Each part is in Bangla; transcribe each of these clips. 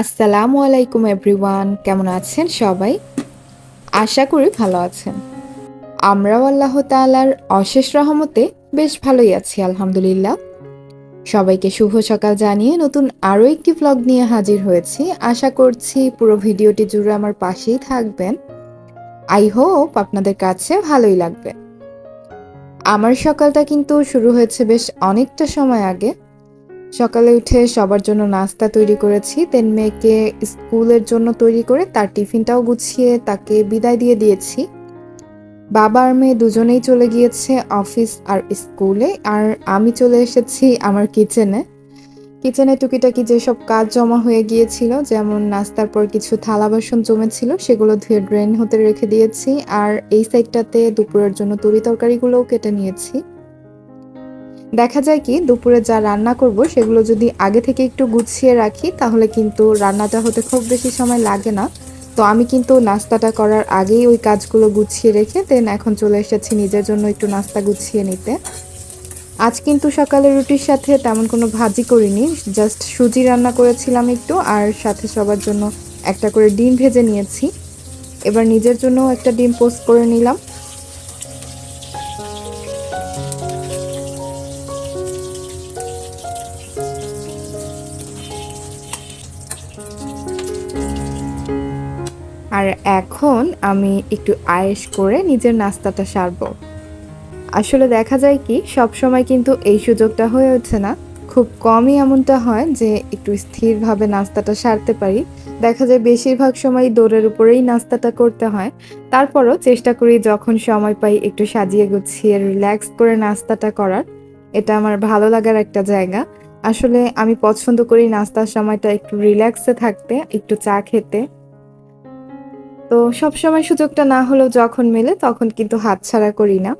আসসালামু আলাইকুম এভরিওয়ান, কেমন আছেন সবাই? আশা করি ভালো আছেন। আমরাও আল্লাহ তালার অশেষ রহমতে বেশ ভালোই আছি, আলহামদুলিল্লাহ। সবাইকে শুভ সকাল জানিয়ে নতুন আরও একটি ব্লগ নিয়ে হাজির হয়েছি। আশা করছি পুরো ভিডিওটি জুড়ে আমার পাশেই থাকবেন। আই হোপ আপনাদের কাছে ভালোই লাগবে। আমার সকালটা কিন্তু শুরু হয়েছে বেশ অনেকটা সময় আগে। সকালে উঠে সবার জন্য নাস্তা তৈরি করেছি। দেন মেয়েকে স্কুলের জন্য তৈরি করে তার টিফিনটাও গুছিয়ে তাকে বিদায় দিয়ে দিয়েছি। বাবা আর মেয়ে দুজনেই চলে গিয়েছে অফিস আর স্কুলে। আর আমি চলে এসেছি আমার কিচেনে। কিচেনে টুকিটাকি যেসব কাজ জমা হয়ে গিয়েছিল, যেমন নাস্তার পর কিছু থালা বাসন জমেছিল, সেগুলো ধুয়ে ড্রেন হতে রেখে দিয়েছি। আর এই সাইডটাতে দুপুরের জন্য তরি তরকারিগুলোও কেটে নিয়েছি। দেখা যায় কি, দুপুরে যা রান্না করব সেগুলো যদি আগে থেকে একটু গুছিয়ে রাখি, তাহলে কিন্তু রান্নাটা হতে খুব বেশি সময় লাগে না। তো আমি কিন্তু নাস্তাটা করার আগেই ওই কাজগুলো গুছিয়ে রেখে দেন এখন চলে এসেছি নিজের জন্য একটু নাস্তা গুছিয়ে নিতে। আজ কিন্তু সকালে রুটির সাথে তেমন কোনো ভাজি করিনি জাস্ট সুজি রান্না করেছিলাম একটু, আর সাথে সবার জন্য একটা করে ডিম ভেজে নিয়েছি। এবার নিজের জন্য একটা ডিম পোস্ট করে নিলাম। আর এখন আমি একটু আয়েশ করে নিজের নাস্তাটা সারবো। আসলে দেখা যায় কি সব সময় কিন্তু এই সুযোগটা হয়ে ওঠে না। খুব কমই এমনটা হয় যে একটু স্থিরভাবে নাস্তাটা সারতে পারি। দেখা যায় বেশিরভাগ সময় দৌড়ের উপরেই নাস্তাটা করতে হয়। তারপরও চেষ্টা করি যখন সময় পাই একটু সাজিয়ে গুছিয়ে রিল্যাক্স করে নাস্তাটা করার। এটা আমার ভালো লাগার একটা জায়গা। আসলে আমি পছন্দ করি নাস্তার সময়টা একটু রিল্যাক্সে থাকতে, একটু চা খেতে। তো সবসময় সুযোগটা না হলেও যখন মেলে তখন কিন্তু হাতছাড়া করি না।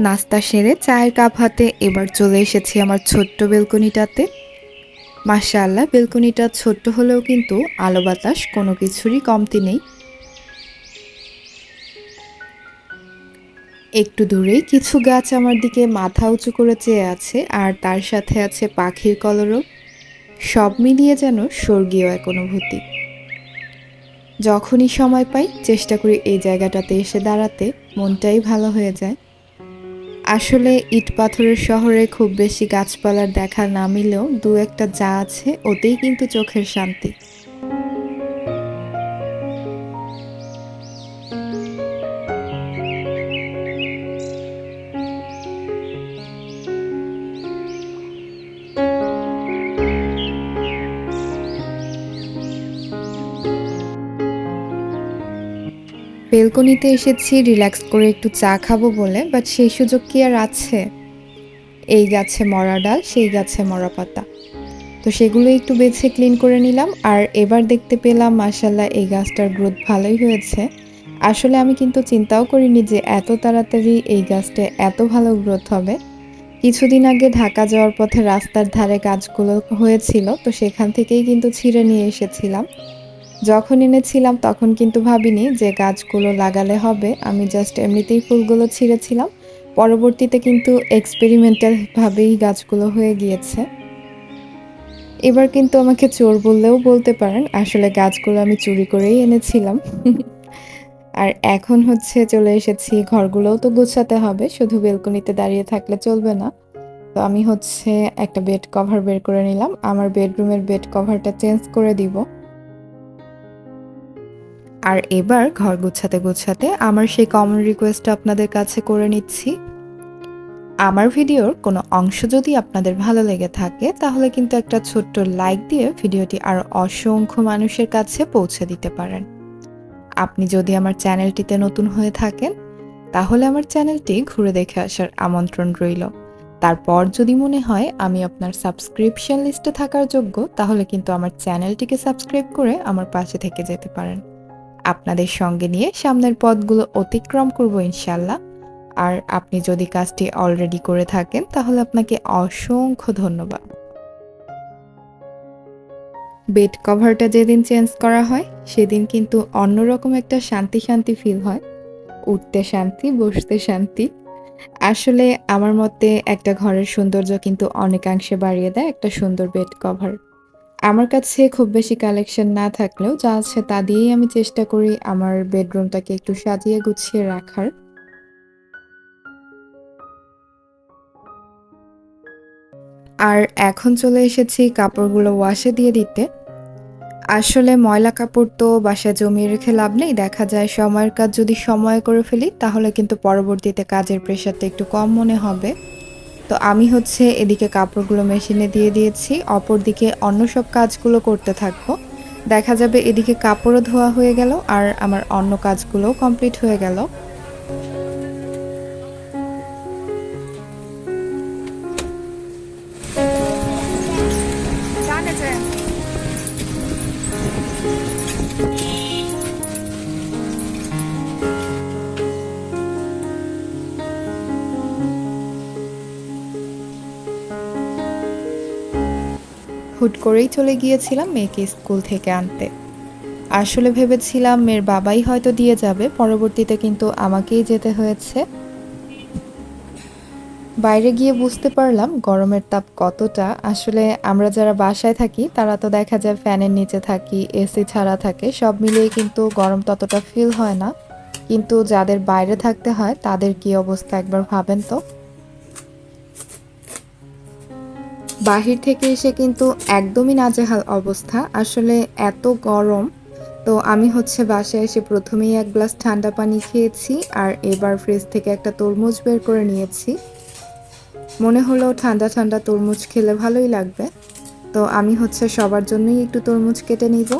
নাস্তা সেরে চায়ের কাপ হাতে এবার চলে এসেছি আমার ছোট্ট বেলকনিটাতে। মাশাআল্লাহ, বেলকনিটা ছোট্ট হলেও কিন্তু আলো বাতাস কোনো কিছুরই কমতি নেই। একটু দূরেই কিছু গাছ আমার দিকে মাথা উঁচু করে চেয়ে আছে আর তার সাথে আছে পাখির কলরব। সব মিলিয়ে যেন স্বর্গীয় এক অনুভূতি। যখনই সময় পাই, চেষ্টা করি এই জায়গাটাতে এসে দাঁড়াতে, মনটাই ভালো হয়ে যায়। আসলে ইট পাথরের শহরে খুব বেশি গাছপালার দেখা না মিলেও দু একটা যা আছে ওতেই কিন্তু চোখের শান্তি। বেলকনিতে এসেছি, রিল্যাক্স করে একটু চা খাব বলে বাট সেই সুযোগ কি আর আছে? এই গাছে মরা ডাল, সেই গাছে মরা পাতা। তো সেগুলো একটু বেছে ক্লিন করে নিলাম, আর এবার দেখতে পেলাম মাসাল্লাহ এই গাছটার গ্রোথ ভালোই হয়েছে। আসলে আমি কিন্তু চিন্তাও করিনি যে এত তাড়াতাড়ি এই গাছটা এত ভালো গ্রোথ হবে। কিছুদিন আগে ঢাকা যাওয়ার পথে রাস্তার ধারে গাছগুলো হয়েছিল, তো সেখান থেকেই কিন্তু ছিঁড়ে নিয়ে এসেছিলাম। যখন এনেছিলাম, তখন কিন্তু ভাবিনি যে গাছগুলো লাগালে হবে। আমি জাস্ট এমনিতেই ফুলগুলো ছিঁড়েছিলাম। পরবর্তীতে কিন্তু এক্সপেরিমেন্টালভাবেই গাছগুলো হয়ে গিয়েছে। এবার কিন্তু আমাকে চোর বললেও বলতে পারেন, আসলে গাছগুলো আমি চুরি করেই এনেছিলাম। আর এখন হচ্ছে চলে এসেছি, ঘরগুলোও তো গুছাতে হবে, শুধু বেলকনিতে দাঁড়িয়ে থাকলে চলবে না। তো আমি হচ্ছে একটা বেড কভার বের করে নিলাম। আমার বেডরুমের বেড কভারটা চেঞ্জ করে দিব। আর এবার ঘর গুছাতে গুছাতে আমার সেই কমন রিকোয়েস্টটা আপনাদের কাছে করে নিচ্ছি। আমার ভিডিওর কোনো অংশ যদি আপনাদের ভালো লেগে থাকে, তাহলে কিন্তু একটা ছোট্ট লাইক দিয়ে ভিডিওটি আরও অসংখ্য মানুষের কাছে পৌঁছে দিতে পারেন। আপনি যদি আমার চ্যানেলটিতে নতুন হয়ে থাকেন, তাহলে আমার চ্যানেলটি ঘুরে দেখে আসার আমন্ত্রণ রইল। তারপর যদি মনে হয় আমি আপনার সাবস্ক্রিপশন লিস্টে থাকার যোগ্য, তাহলে কিন্তু আমার চ্যানেলটিকে সাবস্ক্রাইব করে আমার পাশে থেকে যেতে পারেন। আপনাদের সঙ্গে নিয়ে সামনের পথগুলো অতিক্রম করব ইনশাল্লাহ আর আপনি যদি কাজটি অলরেডি করে থাকেন, তাহলে আপনাকে অসংখ্য ধন্যবাদ। বেড কভারটা যেদিন চেঞ্জ করা হয়, সেদিন কিন্তু অন্যরকম একটা শান্তি শান্তি ফিল হয়। উঠতে শান্তি, বসতে শান্তি। আসলে আমার মতে একটা ঘরের সৌন্দর্য কিন্তু অনেকাংশে বাড়িয়ে দেয় একটা সুন্দর বেড কভার আমার কাছে খুব বেশি কালেকশন না থাকলেও যা আছে তা দিয়েই আমি চেষ্টা করি আমার বেডরুমটাকে একটু সাজিয়ে গুছিয়ে রাখার। আর এখন চলে এসেছি কাপড়গুলো ওয়াশে দিয়ে দিতে। আসলে ময়লা কাপড় তো বাসায় জমিয়ে রেখে লাভ নেই, দেখা যায় সময়ের কাজ যদি সময় করে ফেলি, তাহলে কিন্তু পরবর্তীতে কাজের প্রেশারটা একটু কম মনে হবে। তো আমি হচ্ছে এদিকে কাপড়গুলো মেশিনে দিয়ে দিয়েছি অপর দিকে অন্য সব কাজগুলো করতে থাকব। দেখা যাবে এদিকে কাপড়ও ধোয়া হয়ে গেল আর আমার অন্য কাজগুলোও কমপ্লিট হয়ে গেল। করেই চলে গিয়েছিলাম মেয়েকে স্কুল থেকে আনতে। আসলে ভেবেছিলাম মেয়ের বাবাই হয়তো দিয়ে যাবে, পরবর্তীতে কিন্তু আমাকেই যেতে হয়েছে। বাইরে গিয়ে বুঝতে পারলাম গরমের তাপ কতটা। আসলে আমরা যারা বাসায় থাকি, তারা তো দেখা যায় ফ্যানের নিচে থাকি, এসি ছাড়া থাকে, সব মিলিয়ে কিন্তু গরম ততটা ফিল হয় না। কিন্তু যাদের বাইরে থাকতে হয়, তাদের কি অবস্থা একবার ভাবেন তো? বাহির থেকে এসে কিন্তু একদমই নাজেহাল অবস্থা। আসলে এত গরম, তো আমি হচ্ছে বাসায় এসে প্রথমেই এক গ্লাস ঠান্ডা পানি খেয়েছি আর এবার ফ্রিজ থেকে একটা তরমুজ বের করে নিয়েছি। মনে হলো ঠান্ডা ঠান্ডা তরমুজ খেলে ভালোই লাগবে। তো আমি হচ্ছে সবার জন্যই একটু তরমুজ কেটে নিব।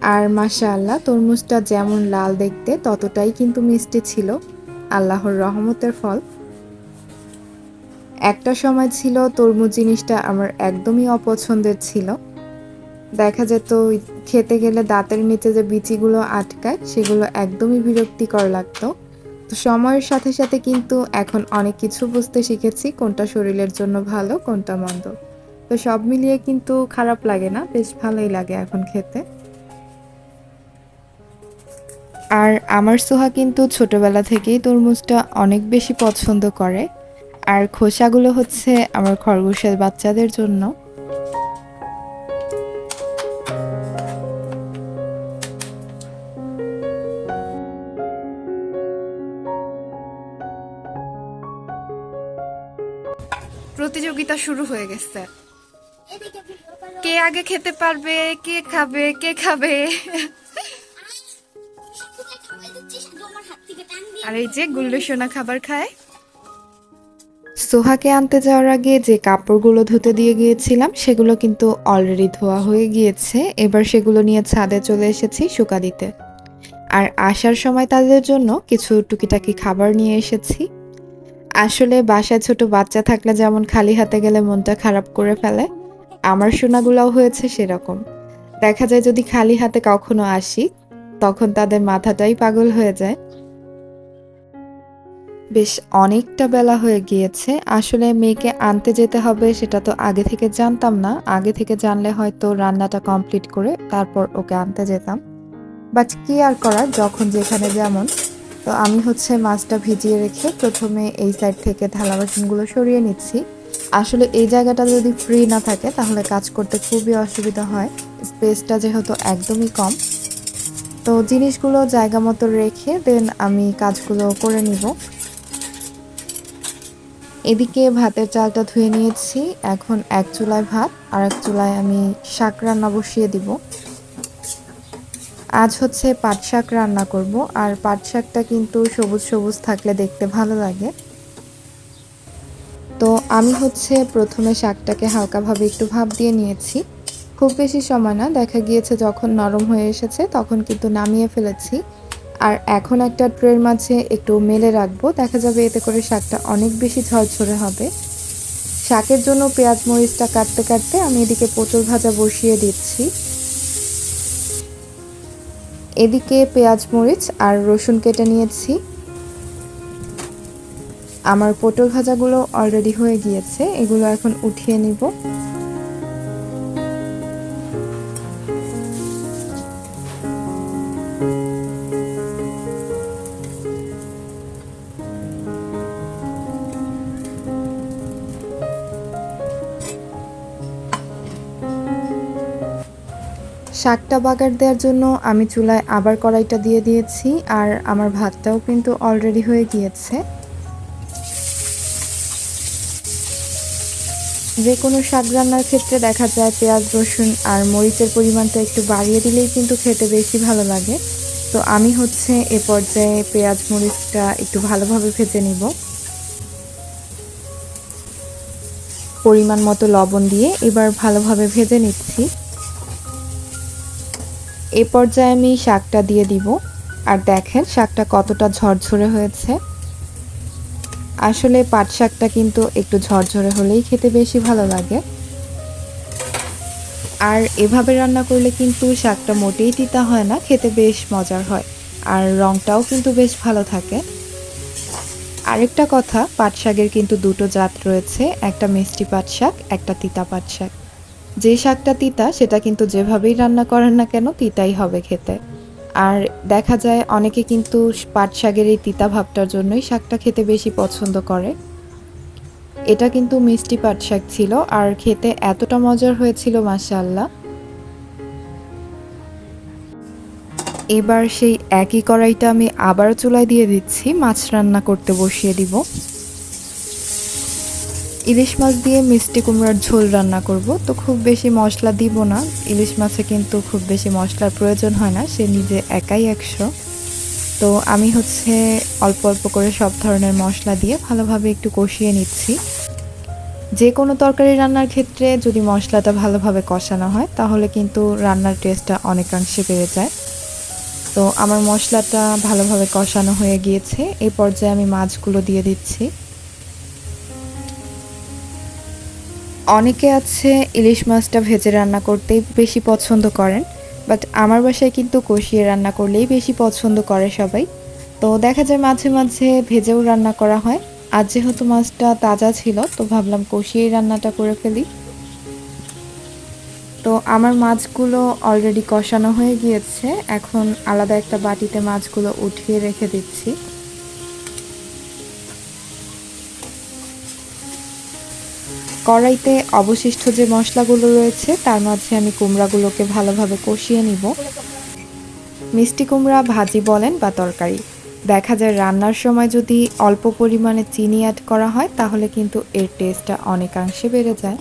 আর মাশা আল্লাহ তরমুজটা যেমন লাল দেখতে, ততটাই কিন্তু মিষ্টি ছিল। আল্লাহর রহমতের ফল। একটা সময় ছিল তরমুজ জিনিসটা আমার একদমই অপছন্দের ছিল। দেখা যেত খেতে গেলে দাঁতের নিচে যে বিচিগুলো আটকায়, সেগুলো একদমই বিরক্তিকর লাগতো। তো সময়ের সাথে সাথে কিন্তু এখন অনেক কিছু বুঝতে শিখেছি, কোনটা শরীরের জন্য ভালো, কোনটা মন্দ। তো সব মিলিয়ে কিন্তু খারাপ লাগে না, বেশ ভালোই লাগে এখন খেতে। আর আমার সোহা কিন্তু ছোটবেলা থেকেই তরমুজটা অনেক বেশি পছন্দ করে। আর খোসাগুলো হচ্ছে আমার খরগোশের বাচ্চাদের জন্য। প্রতিযোগিতা শুরু হয়ে গেছে। কে আগে খেতে পারবে কে খাবে কে খাবে? আর এই যে গুল্লু সোনা খাবার খায়। সোহাকে আনতে যাওয়ার আগে যে কাপড়গুলো ধুতে দিয়ে গিয়েছিলাম, সেগুলো কিন্তু অলরেডি ধোয়া হয়ে গিয়েছে। এবার সেগুলো নিয়ে ছাদে চলে এসেছি শুকা দিতে। আর আসার সময় তাদের জন্য কিছু টুকিটাকি খাবার নিয়ে এসেছি। আসলে বাসায় ছোট বাচ্চা থাকলে যেমন খালি হাতে গেলে মনটা খারাপ করে ফেলে, আমার সোনাগুলাও হয়েছে সেরকম। দেখা যায় যদি খালি হাতে কখনো আসি, তখন তাদের মাথাটাই পাগল হয়ে যায়। বেশ অনেকটা বেলা হয়ে গিয়েছে। আসলে মেয়েকে আনতে যেতে হবে সেটা তো আগে থেকে জানতাম না। আগে থেকে জানলে হয়তো রান্নাটা কমপ্লিট করে তারপর ওকে আনতে যেতাম। বাট কি আর করার? যখন যেখানে যেমন। তো আমি হচ্ছে মাছটা ভিজিয়ে রেখে প্রথমে এই সাইড থেকে থালা বাসনগুলো সরিয়ে নিচ্ছি। আসলে এই জায়গাটা যদি ফ্রি না থাকে তাহলে কাজ করতে খুবই অসুবিধা হয়। স্পেসটা যেহেতু একদমই কম। তো জিনিসগুলো জায়গা মতো রেখে দেন আমি কাজগুলো করে নিব। এদিকে ভাতের চালটা ধুয়ে নিয়েছি। এখন এক চুলায় ভাত আর এক চুলায় আমি শাক রান্না বসিয়ে দিব। আজ হচ্ছে পাট শাক রান্না করব, আর পাট শাকটা কিন্তু সবুজ সবুজ থাকলে দেখতে ভালো লাগে। তো আমি হচ্ছে প্রথমে শাকটাকে হালকাভাবে একটু ভাপ দিয়ে নিয়েছি। খুব বেশি সময় না, দেখা গিয়েছে যখন নরম হয়ে এসেছে তখন কিন্তু নামিয়ে ফেলেছি। আর এখন একটা ট্রের মাঝে একটু মেলে রাখব। দেখা যাবে এতে করে শাকটা অনেক বেশি ঝরঝরে হবে। শাকের জন্য পেঁয়াজ মরিচটা কাটতে কাটতে আমি এদিকে পটল ভাজা বসিয়ে দিচ্ছি। এদিকে পেঁয়াজ মরিচ আর রসুন কেটে নিয়েছি। আমার পটল ভাজাগুলো অলরেডি হয়ে গিয়েছে। এগুলো এখন উঠিয়ে নিব। শাকটা বাগার দেওয়ার জন্য আমি চুলায় আবার কড়াইটা দিয়ে দিয়েছি আর আমার ভাতটাও কিন্তু অলরেডি হয়ে গিয়েছে। যে কোনো শাক রান্নার ক্ষেত্রে দেখা যায় পেঁয়াজ, রসুন আর মরিচের পরিমাণটা একটু বাড়িয়ে দিলেই কিন্তু খেতে বেশি ভালো লাগে। তো আমি হচ্ছে এ পর্যায়ে পেঁয়াজ, মরিচটা একটু ভালোভাবে ভেজে নিব। পরিমাণ মতো লবণ দিয়ে এবার ভালোভাবে ভেজে নিচ্ছি। এ পর্যায়ে আমি শাকটা দিয়ে দিব। আর দেখেন শাকটা কতটা ঝরঝরে হয়েছে। আসলে পাট শাকটা কিন্তু একটু ঝরঝরে হলেই খেতে বেশি ভালো লাগে। আর এভাবে রান্না করলে কিন্তু শাকটা মোটেই তিতা হয় না, খেতে বেশ মজার হয়। আর রংটাও কিন্তু বেশ ভালো থাকে। আরেকটা কথা, পাট শাকের কিন্তু দুটো জাত রয়েছে, একটা মিষ্টি পাট শাক, একটা তিতা পাট শাক। যে শাকটা তিতা, সেটা কিন্তু যেভাবেই রান্না করেন না কেন তিতাই হবে খেতে। আর দেখা যায় অনেকে কিন্তু পাট শাকের এই তিতা ভাবটার জন্যই শাকটা খেতে বেশি পছন্দ করে। এটা কিন্তু মিষ্টি পাট শাক ছিল, আর খেতে এতটা মজার হয়েছিল, মাশাআল্লাহ। এবার সেই একই কড়াইটা আমি আবার চুলায় দিয়ে দিচ্ছি, মাছ রান্না করতে বসিয়ে দিব। ইলিশ মাছ দিয়ে মিষ্টি কুমড়ার ঝোল রান্না করব। তো খুব বেশি মশলা দিব না। ইলিশ মাছে কিন্তু খুব বেশি মশলার প্রয়োজন হয় না। সে নিজে একাই একশো। তো আমি হচ্ছে অল্প অল্প করে সব ধরনের মশলা দিয়ে ভালোভাবে একটু কষিয়ে নিচ্ছি। যে কোনো তরকারি রান্নার ক্ষেত্রে যদি মশলাটা ভালোভাবে কষানো হয়, তাহলে কিন্তু রান্নার টেস্টটা অনেকাংশে বেড়ে যায়। তো আমার মশলাটা ভালোভাবে কষানো হয়ে গিয়েছে। এই পর্যায়ে আমি মাছগুলো দিয়ে দিচ্ছি। অনেকে আছে ইলিশ মাছটা ভেজে রান্না করতেই বেশি পছন্দ করেন বাট আমার বাসায় কিন্তু কষিয়ে রান্না করলেই বেশি পছন্দ করে সবাই। তো দেখা যায় মাঝে মাঝে ভেজেও রান্না করা হয়। আজ যেহেতু মাছটা তাজা ছিল, তো ভাবলাম কষিয়েই রান্নাটা করে ফেলি। তো আমার মাছগুলো অলরেডি কষানো হয়ে গিয়েছে, এখন আলাদা একটা বাটিতে মাছগুলো উঠিয়ে রেখে দিচ্ছি। কড়াইতে অবশিষ্ট যে মশলাগুলো রয়েছে, তার মাঝে আমি কুমড়াগুলোকে ভালোভাবে কষিয়ে নিব। মিষ্টি কুমড়া ভাজি বলেন বা তরকারি। দেখা যায় রান্নার সময় যদি অল্প পরিমাণে চিনি অ্যাড করা হয়, তাহলে কিন্তু এর টেস্টটা অনেকাংশে বেড়ে যায়।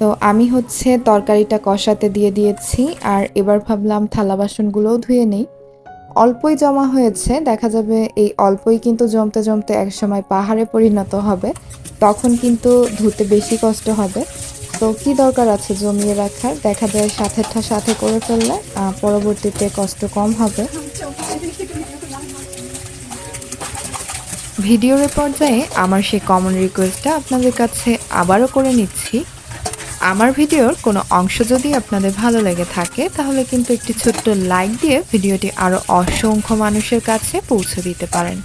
তো আমি হচ্ছে তরকারিটা কষাতে দিয়ে দিয়েছি, আর এবার ভাবলাম থালা বাসনগুলোও ধুয়ে নেই। অল্পই জমা হয়েছে, দেখা যাবে এই অল্পই কিন্তু জমতে জমতে একসময় পাহাড়ে পরিণত হবে, তখন কিন্তু ধুতে বেশি কষ্ট হবে। তো কি দরকার আছে জমিয়ে রাখার? দেখা যায় সাথেরটা সাথে করে ফেললে পরবর্তীতে কষ্ট কম হবে। ভিডিওর পর্যায়ে আমার সেই কমন রিকোয়েস্টটা আপনাদের কাছে আবারও করে নিচ্ছি। আমার ভিডিওর কোনো অংশ যদি আপনাদের ভালো লেগে থাকে, তাহলে কিন্তু একটি ছোট্ট লাইক দিয়ে ভিডিওটি আরও অসংখ্য মানুষের কাছে পৌঁছে দিতে পারেন।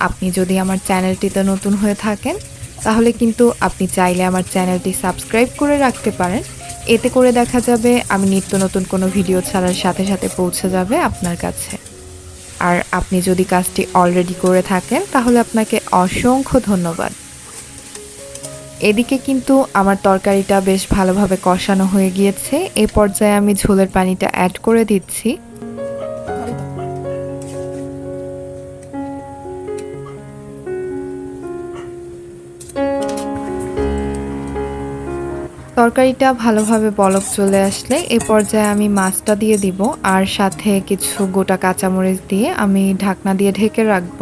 আপনি যদি আমার চ্যানেলটিতে নতুন হয়ে থাকেন, তাহলে কিন্তু আপনি চাইলে আমার চ্যানেলটি সাবস্ক্রাইব করে রাখতে পারেন। এতে করে দেখা যাবে আমি নিত্য নতুন কোনো ভিডিও ছাড়ার সাথে সাথে পৌঁছে যাবে আপনার কাছে। আর আপনি যদি কাজটি অলরেডি করে থাকেন, তাহলে আপনাকে অসংখ্য ধন্যবাদ। এদিকে কিন্তু আমার তরকারিটা বেশ ভালোভাবে কষানো হয়ে গিয়েছে। এ পর্যায়ে আমি ঝোলের পানিটা অ্যাড করে দিচ্ছি। তরকারিটা ভালোভাবে বলক চলে আসলে এ পর্যায়ে আমি মাছটা দিয়ে দিব, আর সাথে কিছু গোটা কাঁচামরিচ দিয়ে আমি ঢাকনা দিয়ে ঢেকে রাখব।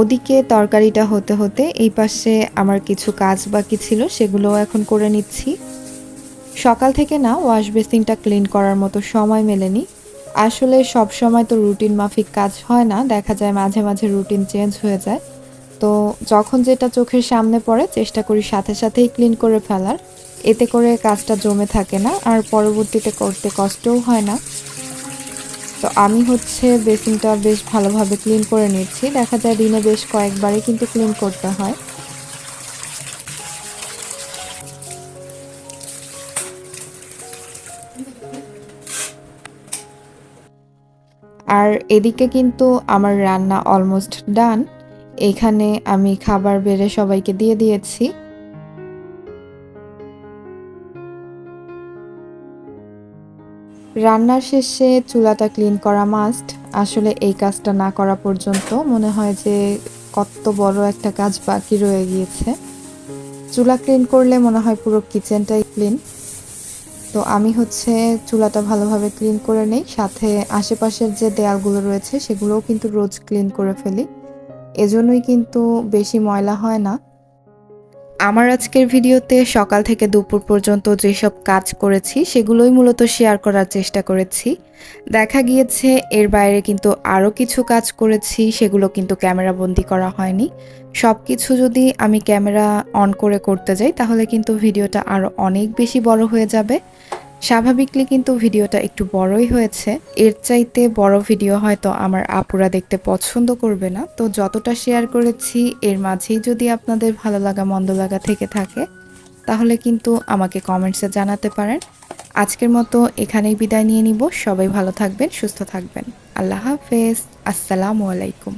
ওদিকে তরকারিটা হতে হতে এই পাশে আমার কিছু কাজ বাকি ছিল, সেগুলো এখন করে নিচ্ছি। সকাল থেকে না ওয়াশ বেসিনটা ক্লিন করার মতো সময় মেলেনি। আসলে সব সময় তো রুটিন মাফিক কাজ হয় না, দেখা যায় মাঝে মাঝে রুটিন চেঞ্জ হয়ে যায়। তো যখন যেটা চোখের সামনে পড়ে, চেষ্টা করি সাথে সাথেই ক্লিন করে ফেলার। এতে করে কাজটা জমে থাকে না, আর পরবর্তীতে করতে কষ্টও হয় না। তো আমি হচ্ছে বেসিনটা বেশ ভালোভাবে ক্লিন করে নিচ্ছি দেখা যায় দিনে বেশ কয়েকবারই কিন্তু ক্লিন করতে হয়। আর এদিকে কিন্তু আমার রান্না অলমোস্ট ডান এখানে আমি খাবার বেড়ে সবাইকে দিয়ে দিয়েছি। রান্নার শেষে চুলাটা ক্লিন করা মাস্ট আসলে এই কাজটা না করা পর্যন্ত মনে হয় যে কত বড় একটা কাজ বাকি রয়ে গিয়েছে। চুলা ক্লিন করলে মনে হয় পুরো কিচেনটাই ক্লিন তো আমি হচ্ছে চুলাটা ভালোভাবে ক্লিন করে নেই। সাথে আশেপাশের যে দেয়ালগুলো রয়েছে, সেগুলোও কিন্তু রোজ ক্লিন করে ফেলি। এজন্যই কিন্তু বেশি ময়লা হয় না। আমার আজকের ভিডিওতে সকাল থেকে দুপুর পর্যন্ত যেসব কাজ করেছি, সেগুলোই মূলত শেয়ার করার চেষ্টা করেছি। দেখা গিয়েছে এর বাইরে কিন্তু আরও কিছু কাজ করেছি, সেগুলো কিন্তু ক্যামেরা বন্দি করা হয়নি। সব কিছু যদি আমি ক্যামেরা অন করে করতে যাই, তাহলে কিন্তু ভিডিওটা আরও অনেক বেশি বড় হয়ে যাবে। স্বাভাবিকলি কিন্তু ভিডিওটা একটু বড়ই হয়েছে। এর চাইতে বড় ভিডিও হয়তো আমার আপুরা দেখতে পছন্দ করবে না। তো যতটা শেয়ার করেছি, এর মাঝেই যদি আপনাদের ভালো লাগা, মন্দ লাগা থেকে থাকে, তাহলে কিন্তু আমাকে কমেন্টসে জানাতে পারেন। আজকের মতো এখানেই বিদায় নিয়ে নিব। সবাই ভালো থাকবেন, সুস্থ থাকবেন। আল্লাহ হাফেজ। আসসালামু আলাইকুম।